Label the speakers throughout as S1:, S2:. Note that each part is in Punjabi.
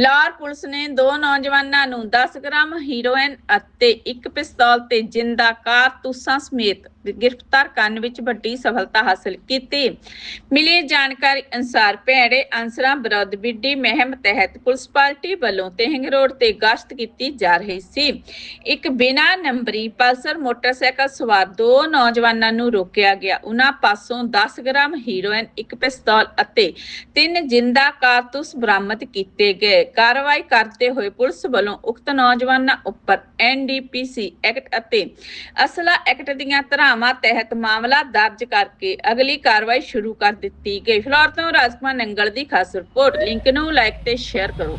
S1: ਫਿਲਹਾਲ ਪੁਲਿਸ ਨੇ ਦੋ ਨੌਜਵਾਨਾਂ ਨੂੰ 10 ਗ੍ਰਾਮ ਹੀਰੋਇਨ ਅਤੇ ਇੱਕ ਪਿਸਤੌਲ ਤੇ ਜਿੰਦਾ ਕਾਰਤੂਸਾਂ ਸਮੇਤ ਗ੍ਰਿਫਤਾਰ ਕਰਨ ਵਿੱਚ ਵੱਡੀ ਸਫਲਤਾ ਹਾਸਲ ਕੀਤੀ। ਮਿਲੀ ਜਾਣਕਾਰੀ ਅਨੁਸਾਰ ਭੈੜੇ ਅੰਸਰਾਂ ਵਿਰੁੱਧ ਵਿੱਢੀ ਮਹਿਮ ਤਹਿਤ ਪੁਲਿਸ ਪਾਰਟੀ ਵੱਲੋਂ ਤਹਿੰਗ ਰੋਡ ਤੇ ਗਸ਼ਤ ਕੀਤੀ ਜਾ ਰਹੀ ਸੀ। ਇੱਕ ਬਿਨਾਂ ਨੰਬਰੀ ਪਲਸਰ ਮੋਟਰਸਾਈਕਲ ਸਵਾਰ ਦੋ ਨੌਜਵਾਨਾਂ ਨੂੰ ਰੋਕਿਆ ਗਿਆ। ਉਹਨਾਂ ਪਾਸੋਂ 10 ਗ੍ਰਾਮ ਹੀਰੋਇਨ, ਇੱਕ ਪਿਸਤੌਲ ਅਤੇ ਤਿੰਨ ਜਿੰਦਾ ਕਾਰਤੂਸ ਬਰਾਮਦ ਕੀਤੇ ਗਏ। ਕਾਰਵਾਈ ਕਰਦੇ ਹੋਏ ਪੁਲਿਸ ਵੱਲੋਂ ਉਕਤ ਨੌਜਵਾਨਾਂ ਉੱਪਰ ਐਨਡੀਪੀਸੀ ਐਕਟ ਅਤੇ ਅਸਲਾ ਐਕਟ ਦੀਆਂ ਤਰ੍ਹਾਂ ਧਾਰਾਵਾਂ ਤਹਿਤ ਮਾਮਲਾ ਦਰਜ ਕਰਕੇ ਅਗਲੀ ਕਾਰਵਾਈ ਸ਼ੁਰੂ ਕਰ ਦਿੱਤੀ ਗਈ। ਫਿਲਹਾਲ ਤੋਂ ਰਾਜਕੁਮਾਰ ਨੰਗਲ ਦੀ ਖਾਸ ਰਿਪੋਰਟ। ਲਿੰਕ ਨੂੰ ਲਾਈਕ ਤੇ ਸ਼ੇਅਰ ਕਰੋ।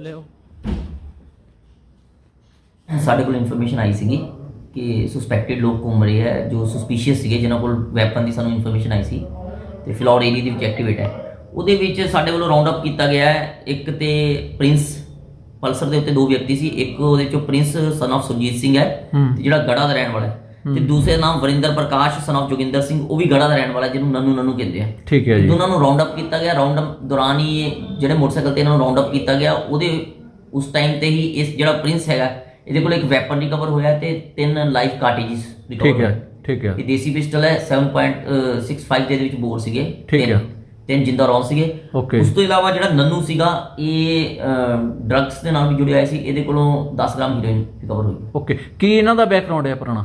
S2: ਲਿਓ।
S3: ਸਾਡੇ ਕੋਲ ਇਨਫੋਰਮੇਸ਼ਨ ਆਈ ਸੀਗੀ ਕਿ ਸਸਪੈਕਟਡ ਲੋਕ ਘੁੰਮ ਰਹੇ ਹੈ ਜੋ ਸਸਪੀਸ਼ੀਅਸ ਸੀਗੇ ਜਿਨ੍ਹਾਂ ਕੋਲ ਵੈਪਨ ਦੀ ਸਾਨੂੰ ਇਨਫੋਰਮੇਸ਼ਨ ਆਈ ਸੀ ਤੇ ਫਿਲੌਰ ਏਰੀਆ ਦੇ ਵਿੱਚ ਐਕਟੀਵੇਟ ਹੈ। ਉਹਦੇ ਵਿੱਚ ਸਾਡੇ ਵੱਲੋਂ ਰਾਉਂਡ ਅਪ ਕੀਤਾ ਗਿਆ ਹੈ ਇੱਕ ਤੇ ਪ੍ਰਿੰਸ ਪਲਸਰ ਦੇ ਉੱਤੇ ਦੋ ਵਿਅਕਤੀ ਸੀ ਇੱਕ ਉਹਦੇ ਚੋਂ prince son of Surjit Singh ਹੈ
S2: ਹੂੰ।
S3: ਤੇ ਜਿਹੜਾ ਗੜਾ ਦਾ ਰਹਿਣ ਵਾਲਾ ਹੈ। ਤੇ ਦੂਸਰੇ ਨਾਮ ਵਰਿੰਦਰ ਪ੍ਰਕਾਸ਼ ਸਨ of ਜੋਗਿੰਦਰ ਸਿੰਘ ਉਹ ਵੀ ਗੜਾ ਦਾ ਰਹਿਣ ਵਾਲਾ ਜਿਹਨੂੰ ਨਨੂ ਨਨੂ ਕਹਿੰਦੇ ਆ।
S2: ਠੀਕ ਹੈ ਜੀ।
S3: ਦੋਨਾਂ ਨੂੰ ਰਾਉਂਡ ਅਪ ਕੀਤਾ ਗਿਆ ਰਾਉਂਡ ਅਪ ਦੌਰਾਨ ਹੀ ਇਹ ਜਿਹੜੇ ਮੋਟਰਸਾਈਕਲ ਤੇ ਇਹਨਾਂ ਨੂੰ ਰਾਉਂਡ ਅਪ ਕੀਤਾ ਗਿਆ ਉਹਦੇ ਉਸ ਟਾਈਮ ਤੇ ਹੀ ਇਸ ਜਿਹੜਾ ਪ੍ਰਿੰਸ ਹੈਗਾ ਇਹਦੇ ਕੋਲ ਇੱਕ ਵੈਪਨ ਰਿਕਵਰ ਹੋਇਆ ਤੇ ਤਿੰਨ ਲਾਈਫ ਕਾਰਟੇਜਸ
S2: ਠੀਕ ਹੈ ਠੀਕ ਹੈ।
S3: ਇਹ ਦੇਸੀ ਪਿਸਟਲ ਹੈ 7.65 ਦੇ ਵਿੱਚ ਬੋਰ ਸੀਗੇ
S2: ਠੀਕ
S3: ਤਿੰਨ-
S2: ਹੈ।
S3: ਤਿੰਨ ਜਿੰਦਾ ਰੌਂਦ ਸੀਗੇ. ਉਸ ਤੋਂ ਇਲਾਵਾ ਜਿਹੜਾ ਨੰਨੂ ਸੀਗਾ ਇਹ ਡਰੱਗਸ ਦੇ ਨਾਲ ਵੀ ਜੁੜਿਆ ਹੋਇਆ ਸੀ ਇਹਦੇ ਕੋਲੋਂ 10 ਗ੍ਰਾਮ ਹੀਰੋਇਨ ਰਿਕਵਰ ਹੋਈ।
S2: ਓਕੇ। ਕੀ ਇਹਨਾਂ ਦਾ ਬੈਕਗ੍ਰਾਉਂਡ ਹੈ ਪੁਰਾਣਾ?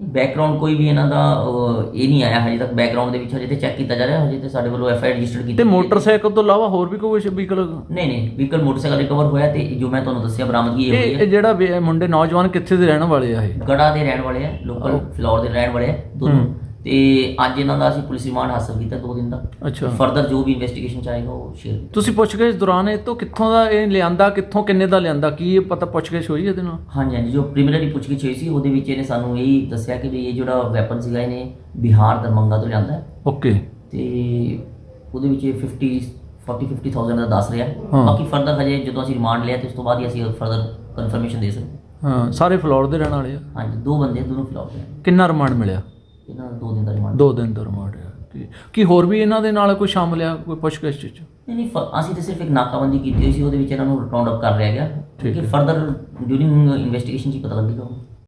S3: ਬੈਕਗ੍ਰਾਉਂਡ ਕੋਈ ਵੀ ਇਹਨਾਂ ਦਾ ਅਹ, ਇਹ ਨਹੀਂ ਆਇਆ ਹਜੇ ਤੱਕ ਬੈਕਗ੍ਰਾਉਂਡ ਦੇ ਵਿੱਚ ਹਜੇ ਤੇ ਚੈੱਕ ਕੀਤਾ ਜਾ ਰਿਹਾ ਹਜੇ ਤੇ ਸਾਡੇ ਵੱਲੋਂ ਐਫ ਆਈ ਆਰ ਰਜਿਸਟਰ ਕੀਤੀ
S2: ਤੇ
S3: ਗਈ ਹੈ।
S2: ਮੋਟਰਸਾਈਕਲ ਤੋਂ ਇਲਾਵਾ ਹੋਰ ਵੀ ਕੋਈ ਵਹੀਕਲ
S3: ਨਹੀਂ ਨਹੀਂ ਵਹੀਕਲ ਮੋਟਰਸਾਈਕਲ ਰਿਕਵਰ ਹੋਇਆ ਤੇ ਜੋ ਮੈਂ ਤੁਹਾਨੂੰ ਦੱਸਿਆ ਬਰਾਮਦਗੀ ਇਹ
S2: ਇਹ
S3: ਹੋਈ
S2: ਇਹ
S3: ਹੈ।
S2: ਜਿਹੜਾ ਵੇ- ਮੁੰਡੇ ਨੌਜਵਾਨ ਕਿੱਥੇ ਦੇ ਰਹਿਣ ਵਾਲੇ ਆ ਇਹ?
S3: ਗੜਾ ਦੇ ਰਹਿਣ ਵਾਲੇ ਆ ਲੋਕਲ ਫਲੋਰ ਦੇ ਰਹਿਣ ਵਾਲੇ ਆ ਦੋਨੋਂ। ਤੇ ਅੱਜ ਇਹਨਾਂ ਦਾ ਅਸੀਂ ਪੁਲਿਸ ਰਿਮਾਂਡ ਹਾਸਲ ਕੀਤਾ ਦੋ ਦਿਨ ਦਾ।
S2: ਅੱਛਾ।
S3: ਫਰਦਰ ਜੋ ਵੀ ਇਨਵੈਸਟੀਗੇਸ਼ਨ ਚਾਹੇਗਾ ਉਹ ਸ਼ੇਅਰ
S2: ਤੁਸੀਂ ਪੁੱਛਗਿੱਛ ਦੌਰਾਨ ਇਹ ਤੋਂ ਕਿੱਥੋਂ ਦਾ ਇਹ ਲਿਆਂਦਾ ਕਿੱਥੋਂ ਕਿੰਨੇ ਦਾ ਲਿਆਂਦਾ ਕੀ ਇਹ ਪਤਾ ਪੁੱਛਗਿੱਛ ਹੋਈ ਇਹਦੇ ਨਾਲ?
S3: ਹਾਂਜੀ ਹਾਂਜੀ ਜੋ ਪ੍ਰੀਲਿਮਿਨਰੀ ਪੁੱਛਗਿੱਛ ਹੋਈ ਸੀ ਉਹਦੇ ਵਿੱਚ ਇਹਨੇ ਸਾਨੂੰ ਇਹ ਦੱਸਿਆ ਕਿ ਵੀ ਇਹ ਜਿਹੜਾ ਵੈਪਨ ਸੀਗਾ ਇਹਨੇ ਬਿਹਾਰ ਦਰਮੰਗਾ ਤੋਂ ਲਿਆਂਦਾ ਹੈ।
S2: ਓਕੇ
S3: ਤੇ ਉਹਦੇ ਵਿੱਚ ਇਹ 50 40 50000 ਦਾ ਦੱਸ ਰਿਹਾ
S2: ਹਾਂ।
S3: ਬਾਕੀ ਫਰਦਰ ਹਜੇ ਜਦੋਂ ਅਸੀਂ ਰਿਮਾਂਡ ਲਿਆ ਤੇ ਉਸ ਤੋਂ ਬਾਅਦ ਹੀ ਅਸੀਂ ਫਰਦਰ ਕਨਫਰਮੇਸ਼ਨ ਦੇ ਸਕਦੇ ਹਾਂ।
S2: ਹਾਂ ਸਾਰੇ ਫਲੋਰ ਦੇ ਰਹਿਣ ਵਾਲੇ ਆ।
S3: ਹਾਂਜੀ ਦੋ ਬੰਦੇ ਦੋਨੋਂ ਫਿਲਹਾਲ ਦੇ
S2: ਕਿੰਨਾ ਰਿਮਾਂਡ ਮਿਲਿਆ?
S3: ਇਹਨਾਂ ਦਾ ਦਿਨ ਦਾ ਰਿਮਾਂਡ
S2: ਦੋ ਦਿਨ ਦਾ ਰਿਮਾਂਡ ਆ ਕੀ- ਕੀ ਹੋਰ ਵੀ ਇਹਨਾਂ ਦੇ ਨਾਲ ਕੋਈ ਸ਼ਾਮਲ ਆ ਕੋਈ ਪੁੱਛਗਿੱਛ ਚ
S3: ਨਹੀਂ ਨਹੀਂ ਫ- ਅਸੀਂ ਤਾਂ ਸਿਰਫ ਇੱਕ ਨਾਕਾਬੰਦੀ ਕੀਤੀ ਹੋਈ ਸੀ ਉਹਦੇ ਵਿੱਚ ਇਹਨਾਂ ਨੂੰ ਰਾਉਂਡ ਅਪ ਕਰ ਲਿਆ ਗਿਆ
S2: ਠੀਕ
S3: ਕਿ
S2: ਹੈ।
S3: ਫਰਦਰ ਡਿਊਰਿੰਗ ਇਨਵੈਸਟੀਗੇਸ਼ਨ ਚ ਹੀ ਪਤਾ ਲੱਗੇਗਾ